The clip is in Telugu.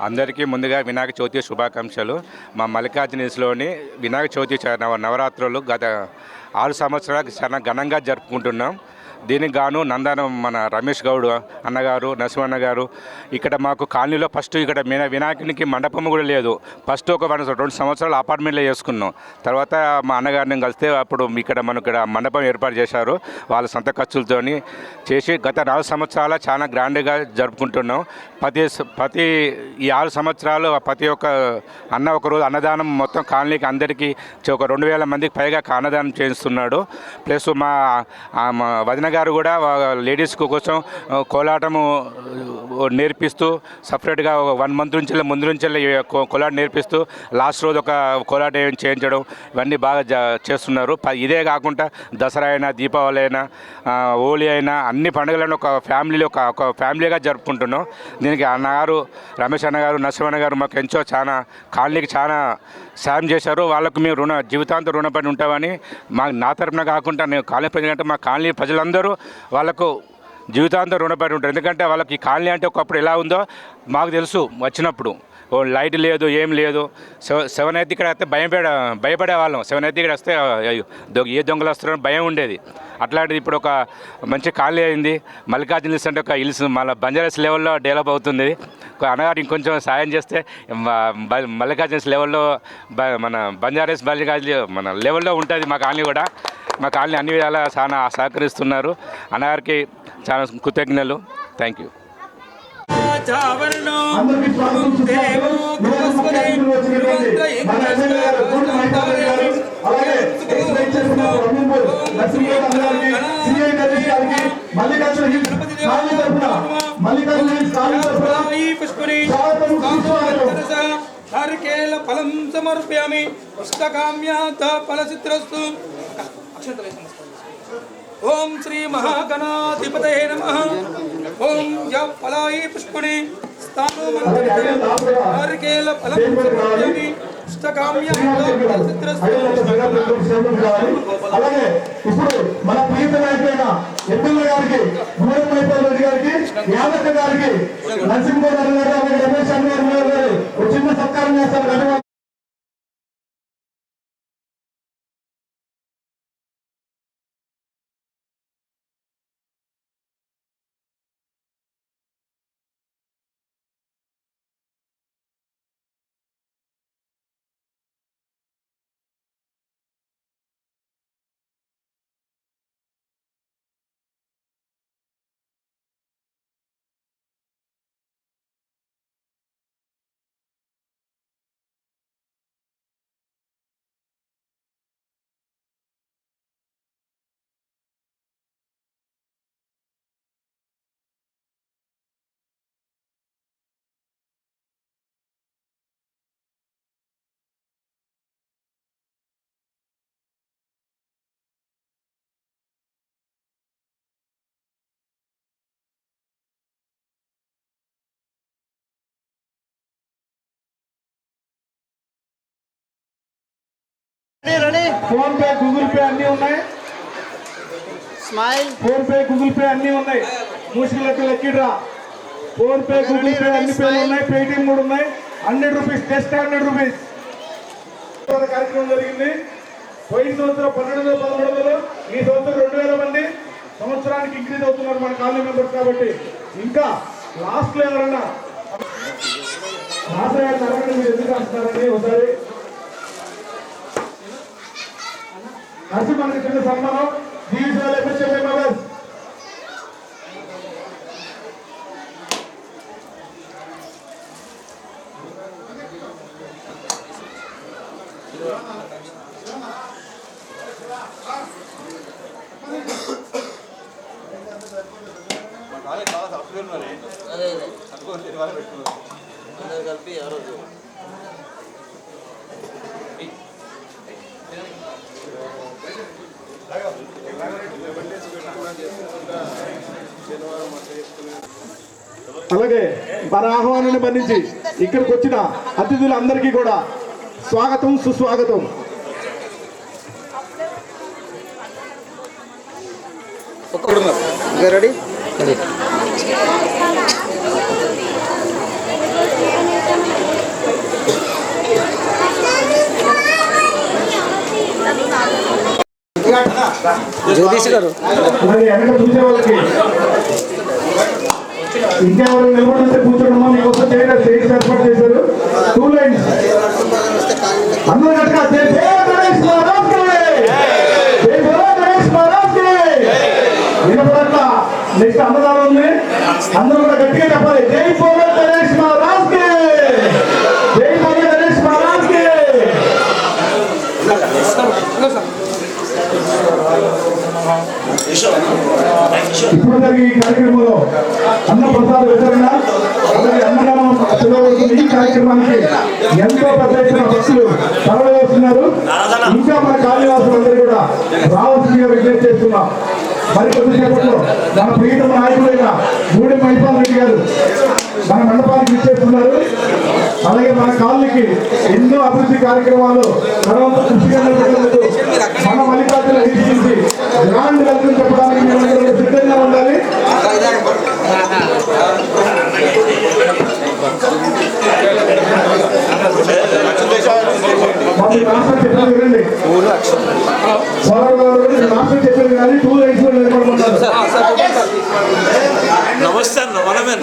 అందరికీ ముందుగా వినాయక చవితి శుభాకాంక్షలు. మా మల్లికార్జునీస్లోని వినాయక చవితి నవరాత్రులు గత ఆరు సంవత్సరాలకు చాలా ఘనంగా జరుపుకుంటున్నాం. దీనికి గాను నందనం మన రమేష్ గౌడ్ అన్నగారు నరసింహన్న గారు ఇక్కడ మాకు కాలనీలో ఫస్ట్ ఇక్కడ మీన వినాయకునికి మండపం కూడా లేదు. ఫస్ట్ ఒక వన్ రెండు సంవత్సరాలు అపార్ట్మెంట్లో చేసుకున్నాం. తర్వాత మా అన్నగారిని కలిస్తే అప్పుడు ఇక్కడ మనకు ఇక్కడ మండపం ఏర్పాటు చేశారు. వాళ్ళ సొంత ఖర్చులతోని చేసి గత నాలుగు సంవత్సరాల చాలా గ్రాండ్గా జరుపుకుంటున్నాం. ప్రతి ప్రతి ఈ ఆరు సంవత్సరాలు ప్రతి ఒక్క అన్న ఒక రోజు అన్నదానం మొత్తం కాలనీకి అందరికీ ఒక రెండు వేల మందికి పైగా అన్నదానం చేస్తున్నాడు ప్లస్ మా మా వదిన గారు కూడా లేడీస్ కోసం కోలాటము నేర్పిస్తూ సపరేట్గా వన్ మంత్ నుంచి ముందు నుంచి కోలాట నేర్పిస్తూ లాస్ట్ రోజు ఒక కోలాట చేయించడం ఇవన్నీ బాగా చేస్తున్నారు. ఇదే కాకుండా దసరా అయినా దీపావళి అయినా హోలీ అయినా అన్ని పండుగలను ఒక ఫ్యామిలీలో ఒక ఒక ఫ్యామిలీగా జరుపుకుంటున్నాం. దీనికి అన్నగారు రమేష్ అన్నగారు నరసింహన్న గారు మాకు ఎంతో చాలా కాలనీకి చాలా సాయం చేశారు. వాళ్ళకు మేము రుణ జీవితాంతం రుణపడి ఉంటామని మా నా తరపున కాకుండా నేను కాలనీ ప్రజలంటే మా కాలనీ ప్రజలందరూ వాళ్ళకు జీవితాంతం రుణపడి ఉంటారు. ఎందుకంటే వాళ్ళకి కాలనీ అంటే ఒకప్పుడు ఎలా ఉందో మాకు తెలుసు వచ్చినప్పుడు. ఓ లైట్ లేదు ఏం లేదు. సెవెన్ అయితే ఇక్కడ వస్తే భయం భయపడే వాళ్ళం. సెవెన్ అయితే ఇక్కడ వస్తే అయ్యో, ఏ దొంగలు వస్తారని భయం ఉండేది. అట్లాంటిది ఇప్పుడు ఒక మంచి ఖాళీ అయింది. మల్లికార్జున హిల్స్ అంటే ఒక హిల్స్ మళ్ళీ బంజారాస్ లెవెల్లో డెవలప్ అవుతుంది. ఒక అన్నగారు ఇంకొంచెం సాయం చేస్తే మల్లికార్జున హిల్స్ లెవెల్లో మన బంజారాస్ మల్లికార్జున మన లెవెల్లో ఉంటుంది మా కాలనీ కూడా. మా కాలనీ అన్ని విధాలా చాలా సహకరిస్తున్నారు. అన్నగారికి చాలా కృతజ్ఞతలు. థ్యాంక్ యూ చావరణం అందరికీ స్వాగతం దేవో సుస్వాగతం. భగవస్పతి ఓం శ్రీ మహాగణాధిపతయ నమ. ఓం య ఫలాయి పుష్పణి స్థానో అలాగే ఫలం అలాగే ఇప్పుడు మన ప్రీత నాయకులైన ఎమ్మెల్యే గారికి మూడు మైపాల్ రెడ్డి గారికి యాదక్క గారికి నరసింహరావు గారు రమేష్ అన్న గారు చిన్న సత్కారం చేస్తారు ఫోన్ పే గూగుల్ పే అన్ని ఉన్నాయి. Smile. Phone pay Google Pay అన్ని ఉన్నాయి. మూసికలకు లెక్కిడ్రా. ఫోన్ పే గూగుల్ పే అన్ని పేలు ఉన్నాయి పేటిఎం కూడా ఉన్నాయి. Hundred rupees just hundred rupees. కార్యక్రమం జరిగింది. పోయిన సంవత్సరం పన్నెండు వందల పదమూడు వందలు ఈ సంవత్సరం రెండు వేల మంది సంవత్సరానికి ఇంక్రీజ్ అవుతున్నారు మన కాలనీ మెంబర్స్ కాబట్టి. ఇంకా లాస్ట్లో ఎవరన్నా మీరు ఎందుకు రాస్తున్నారని ఒకసారి నరసింహానికి చిన్న సన్మానం జీవితాలు ఎమ్మెల్యే మెంబర్స్ అదే అదే. అందరు కలిపి ఆ రోజు అలాగే మన ఆహ్వానాన్ని మన్నించి ఇక్కడికి వచ్చిన అతిథులందరికీ కూడా స్వాగతం సుస్వాగతం. రెడీ. మరి గారు చూసే నిలబడితే కూర్చోడమ్మా మీకోసం స్టేజ్ ఏర్పాటు చేశారు. టూ లైన్స్ అందరూ గట్టిగా గణేష్ మహారాజ్ వినపడట్లా? నెక్స్ట్ అన్నదానం ఉంది. అందరూ కూడా గట్టిగా చెప్పాలి. జై బోలో గణేష్ మహారాజ్కి! జై బోలో గణేష్ మహారాజ్కి! ఇప్పుడు జరిగే ఈ కార్యక్రమంలో అన్న ప్రసాద వితరణ అలాగే అన్నదానం పిలువబడుతున్న ఈ కార్యక్రమానికి ఎంతో పెద్ద ఎత్తున భక్తులు తరలి వస్తున్నారు ఇంకా మన కాళీవాసులందరూ కూడా రావాల్సిందిగా విజ్ఞప్తి చేస్తున్నాం. మరి కొద్దిసేపట్లో మన ప్రీతమ నాయకుడైన గూడెం మహిపాల్ రెడ్డి గారు మన మండపానికి ఇచ్చేస్తున్నారు అలాగే మన కాలనీకి ఎన్నో అభివృద్ధి కార్యక్రమాలు తర్వాత కృషిగా మన మల్లికార్జున హెచ్చించి గ్రాండ్ వెల్కమ్ చెప్పడానికి సిద్ధంగా ఉండాలి. నమస్తే అన్న మనమే